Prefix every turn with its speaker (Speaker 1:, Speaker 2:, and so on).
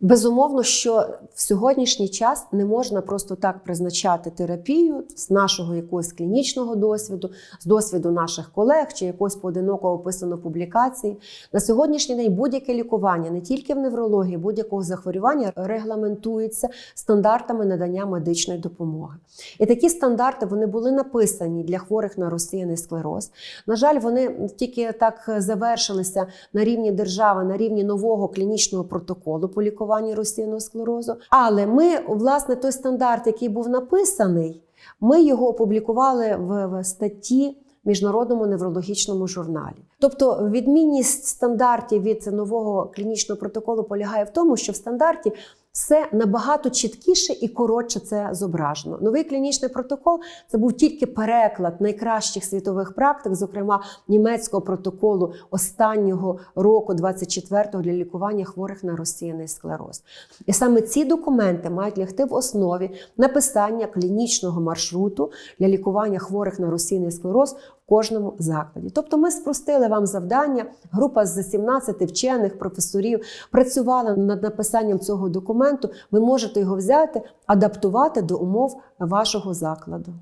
Speaker 1: Безумовно, що в сьогоднішній час не можна просто так призначати терапію з нашого якогось клінічного досвіду, з досвіду наших колег чи якогось поодиноко описано публікації. На сьогоднішній день будь-яке лікування, не тільки в неврології, будь-якого захворювання регламентується стандартами надання медичної допомоги. І такі стандарти вони були написані для хворих на розсіяний склероз. На жаль, вони тільки так завершилися на рівні держави, на рівні нового клінічного протоколу по лікуванню розсіяного склерозу. Але ми, власне, той стандарт, який був написаний, ми його опублікували в, в статті. Міжнародному неврологічному журналі, тобто відмінність стандартів від нового клінічного протоколу полягає в тому, що в стандарті все набагато чіткіше і коротше це зображено. Новий клінічний протокол це був тільки переклад найкращих світових практик, зокрема німецького протоколу останнього року, 24-го, для лікування хворих на розсіяний склероз. І саме ці документи мають лягти в основі написання клінічного маршруту для лікування хворих на розсіяний склероз кожному закладі. Тобто, ми спростили вам завдання. Група з 17 вчених професорів працювала над написанням цього документу. Ви можете його взяти, адаптувати до умов вашого закладу.